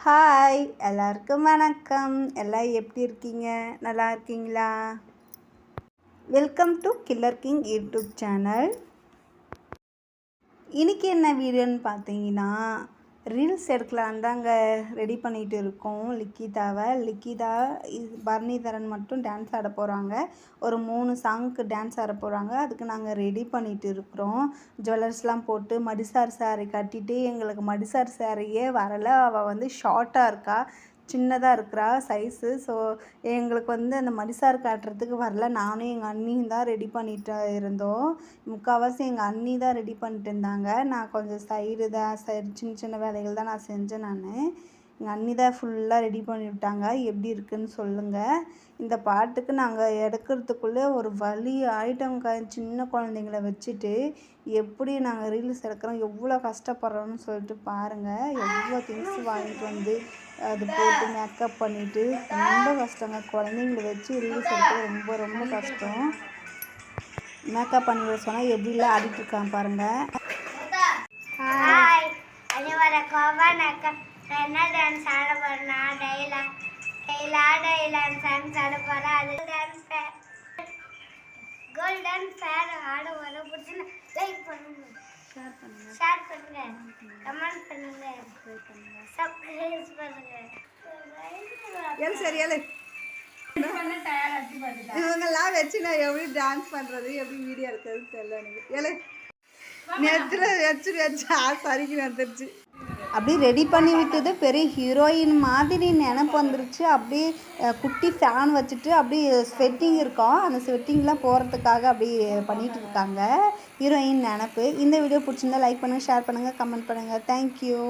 Hi எல்லாருக்கும் வணக்கம். எல்லாம் எப்படி இருக்கீங்க? நல்லா இருக்கீங்களா? Welcome to killer king YouTube channel இன்றைக்கி என்ன வீடியோன்னு பார்த்தீங்கன்னா ரீல்ஸ் எடுக்கலான்னு தாங்க ரெடி பண்ணிகிட்டு இருக்கோம். லிக்கிதாவை. லிக்கிதா பரணிதரன் மட்டும் டான்ஸ் ஆட போகிறாங்க ஒரு மூணு சாங்க்கு டான்ஸ் ஆட போகிறாங்க அதுக்கு நாங்கள் ரெடி பண்ணிகிட்டு இருக்கிறோம். ஜுவல்லர்ஸ்லாம் போட்டு மடிசார் சாரி கட்டிட்டு எங்களுக்கு மடிசார் சாரியே வரலை. அவள் வந்து ஷார்ட்டாக இருக்கா. சின்னதாக இருக்கிறா சைஸு ஸோ எங்களுக்கு வந்து அந்த மடிசார் காட்டுறதுக்கு வரல. நானும் எங்கள் அண்ணியும் தான் ரெடி பண்ணிட்டு இருந்தோம். முக்கால்வாசி எங்கள் அண்ணி தான் ரெடி பண்ணிட்டு இருந்தாங்க. நான் கொஞ்சம் சைடு தான் சைடு சின்ன சின்ன வேலைகள் தான் நான் செஞ்சேன் நான். எங்கள் அண்ணி தான் ஃபுல்லாக ரெடி பண்ணி விட்டாங்க. எப்படி இருக்குன்னு சொல்லுங்கள் இந்த பாட்டுக்கு நாங்கள் எடுக்கிறதுக்குள்ளே ஒரு வழி ஆயிட்டோங்க சின்ன குழந்தைங்கள வச்சுட்டு எப்படி நாங்கள் ரீல்ஸ் எடுக்கிறோம்? எவ்வளோ கஷ்டப்படுறோம்னு சொல்லிட்டு பாருங்கள் எவ்வளோ திங்ஸ் வாங்கிட்டு வந்து அது போட்டு மேக்கப் பண்ணிவிட்டு ரொம்ப கஷ்டங்க. குழந்தைங்கள வச்சு ரீல்ஸ் எடுக்கிறது ரொம்ப ரொம்ப கஷ்டம். மேக்கப் பண்ணி விட சொன்னால் எப்படிலாம் ஆடிட்டு இருக்கான் பாருங்கள் ஹாய் அனைவருக்கும் வணக்கம் நான் என்ன டான்ஸ் ஆட போறேன்னா டைலா டைலா டைலான் சாங்ஸ் ஆட போறேன். அது டான்ஸ் கோல்டன் ஃபேர் ஆட வர பிடிச்சினா லைக் பண்ணுங்க. ஷேர் ஷேர் பண்ணுங்க. கமெண்ட் பண்ணுங்க. ஏழு சரி ஏழு இவங்கெல்லாம் வச்சு நான் எப்படி டான்ஸ் பண்ணுறது எப்படி வீடியோ எடுக்கிறது தெரியல எனக்கு. ஏழு நெத்தில் வச்சு வச்சு சரிக்கு வந்துருச்சு. அப்படி ரெடி பண்ணி விட்டது. பெரிய ஹீரோயின் மாதிரி நினப்பு வந்துருச்சு. அப்படியே குட்டி ஃபேன் வச்சுட்டு அப்படியே ஸ்வெட்டிங் இருக்கும். அந்த ஸ்வெட்டிங்லாம் போகிறதுக்காக அப்படி பண்ணிட்டு இருக்காங்க. ஹீரோயின் நினப்பு. இந்த வீடியோ பிடிச்சிருந்தா லைக் பண்ணுங்கள் ஷேர் பண்ணுங்கள் கமெண்ட் பண்ணுங்கள் தேங்க்யூ